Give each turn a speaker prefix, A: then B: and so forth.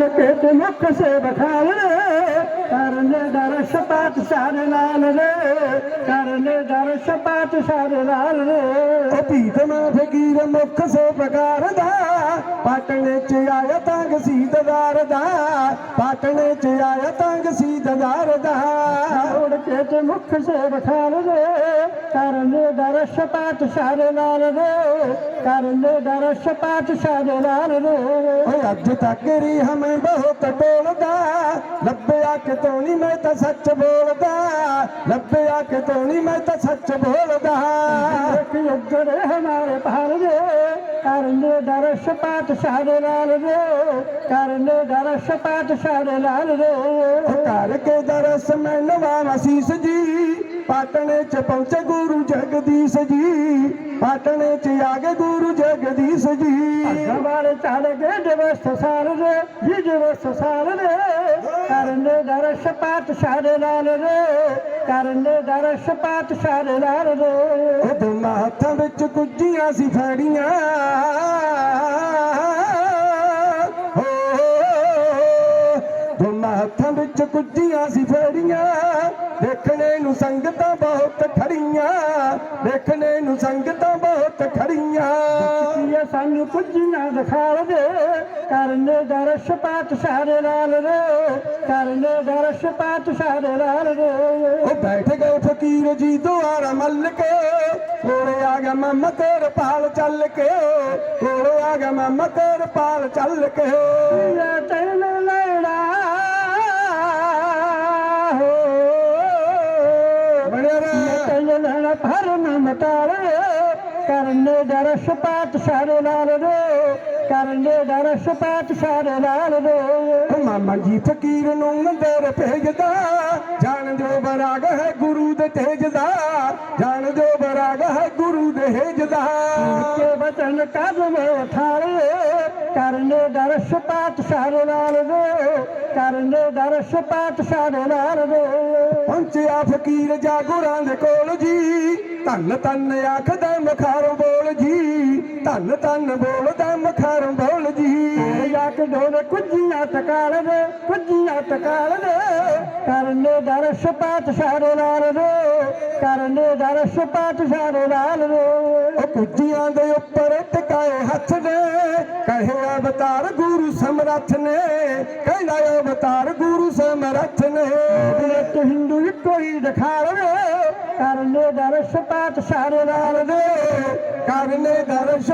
A: ਕੇ ਤੇ ਮੁਖ ਸੇ ਬਖਾਲ ਕਰਨੇ ਦਰ ਸ਼ਪਾਤ ਸਾਰੇ ਲਾਲ ਰੇ ਕਰਨੇ ਦਰ ਸ਼ਪਾਤ ਸਾਰੇ ਲਾਲ ਰੇ
B: ਉਹ ਪੀਤਮਾ ਫਕੀਰ ਮੁਖ ਸੇ ਪ੍ਰਕਾਰ ਦਾ, ਪਾਟਣੇ ਚ ਆਇਆ ਤੰਗ ਸੀਦਦਾਰ ਦਾ, ਪਾਟਣੇ ਚ ਆਇਆ ਤੰਗ ਸੀਦਦਾਰ ਦਾ।
A: ਉੜ ਕੇ ਤੇ ਮੁਖ ਸੇ ਬਖਾਲ ਰੇ ਕਰਨੇ ਦਰ ਸ਼ਪਾਤ ਸਾਰੇ ਲਾਲ ਰੇ ਕਰਨੇ ਦਰ ਸ਼ਪਾਤ ਸਾਰੇ ਲਾਲ ਰੋ।
B: ਓਏ ਅੱਜ ਤੱਕ ਰੀ ਹਮੇ ਬਹੁਤ ਟੋਲਦਾ, ਲੱਭਿਆ ਕਿਤੋਂ ਨਹੀਂ ਮੈਂ ਤਾਂ ਸੱਚ ਬੋਲਦਾ, ਲੱਭਿਆ ਕਿਤੋਂ ਨਹੀਂ ਮੈਂ ਤਾਂ ਸੱਚ ਬੋਲਦਾ।
A: ਇੱਕ ਉਗੜੇ ਹਮਾਰੇ ਭਾਰ ਰੇ ਕਰਨੇ ਦਰ ਸ਼ਪਾਤ ਸਾਰੇ ਨਾਲ ਰੋ ਕਰਨੇ ਦਰ ਸ਼ਪਾਤ ਸਾਰੇ ਨਾਲ ਰੋ।
B: ਉਹ ਘਰ ਕੇ ਦਰਸ ਮੈਂ ਨਵਾਂ ਜੀ ਪਾਟਣੇ ਚ ਪਹੁੰਚੇ ਗੁਰੂ ਜਗਦੀਸ਼ ਜੀ ਪਾਟਣੇ ਚ ਆ ਗਏ ਗੁਰੂ ਜਗਦੀਸ਼ ਜੀ।
A: ਹਮਾਰੇ ਚੱਲ ਗਏ ਦਿਵਸ ਸਾਲ ਰੇ ਜੀ ਦਿਵਸ ਸਾਲ ਰੇ ਕਰਨੇ ਦਰ ਸ਼ਪਾਤ ਸਾਰੇ ਲਾਲ ਰੇ ਕਰਨੇ ਦਰ ਸ਼ਪਾਤ ਸਾਰੇ ਲਾਲ ਰੇ
B: ਉਹ ਦੋਨਾਂ ਹੱਥਾਂ ਵਿੱਚ ਕੁੱਜੀਆਂ ਸੀ ਫੜੀਆਂ। ਹੱਥਾਂ ਵਿੱਚ ਕੁੱਜੀਆਂ ਸੀ ਫੜੀਆਂ। ਦੇਖਣੇ ਨੂੰ ਸੰਗਤਾਂ ਬਹੁਤ ਖੜੀਆਂ। ਦੇਖਣੇ ਨੂੰ ਸੰਗਤਾਂ ਬਹੁਤ ਖੜੀਆਂ।
A: ਇਹ ਸਾਨੂੰ ਨਾ ਦਿਖਾਲ ਦੇ ਕਰਨੇ ਦਰ ਸ਼ਪਾਤ ਸਾਰੇ ਲਾਲ ਰੇ ਕਰਨੇ ਦਰ ਸ਼ਪਾਤ ਸਾਰੇ ਲਾਲ ਰੇ
B: ਉਹ ਬੈਠ ਗਏ ਫਕੀਰ ਜੀ ਦੁਆਰਾ ਮੱਲ ਕੇ। ਕੋਲੇ ਆ ਗਿਆ ਮਾਮਾ ਤੇਰ ਪਾਲ ਚੱਲ ਕੇ। ਕੋਲੇ ਆ ਗਿਆ ਮਾਮਾ ਤੇਰ ਪਾਲ ਚੱਲ ਕੇ।
A: करण जे सारे
B: लाल रो। कर डर सपाठ सारे लाल रो। मामा जी फकीर मंदिर भेजदा। जान जो बराग है गुरु दे तेजदा। जान जो बराग
A: गुरू द हेजदारतन कयार ਕਰਨੇ ਦਰ ਸ਼ਪਾਤ ਸਾਰੇ ਲਾਲ ਰੇ ਕਰਨੇ ਦਰ ਸ਼ਪਾਤ ਸਾਰੇ ਲਾਲ ਰੇ
B: ਪਹੁੰਚਿਆ ਫਕੀਰ ਜਾਗੁਰਾਂ ਦੇ ਕੋਲ ਜੀ ਧੰਨ ਧੰਨ ਆਖਦਾ ਮਖਾਰੋਂ ਬੋਲ ਜੀ ਧੰਨ ਧੰਨ ਬੋਲਦਾ ਮਖਾਰੋਂ ਬੋਲ ਜੀ।
A: ਕੇ ਢੋਲ ਕੁੱਜੀਆਂ ਟਕਾਲ ਦੇ ਕੁੱਜੀਆਂ ਟਕਾਲ ਦੇ। ਕਰਨੇ ਦਰ ਸ਼ਪਾਤ ਸਾਰੇ ਲਾਲ ਰੇ ਕਰਨੇ ਦਰ ਸ਼ਪਾਤ ਸਾਰੇ ਲਾਲ ਰੇ
B: ਉਹ ਕੁੱਜੀਆਂ ਦੇ ਅਵਤਾਰ ਗੁਰੂ ਸਮਰੱਥ ਨੇ ਕਹਿੰਦਾ ਅਵਤਾਰ ਗੁਰੂ ਸਮਰੱਥ ਨੇ।
A: ਇੱਕ ਹਿੰਦੂ ਇੱਕੋ ਹੀ ਦਿਖਾਲ ਰੇ ਕਰਨੇ ਦਰ ਸ਼ਪਾਤ ਸਾਰੇ ਲਾਲ ਰੇ
B: ਕਰਨੇ ਦਰਸ਼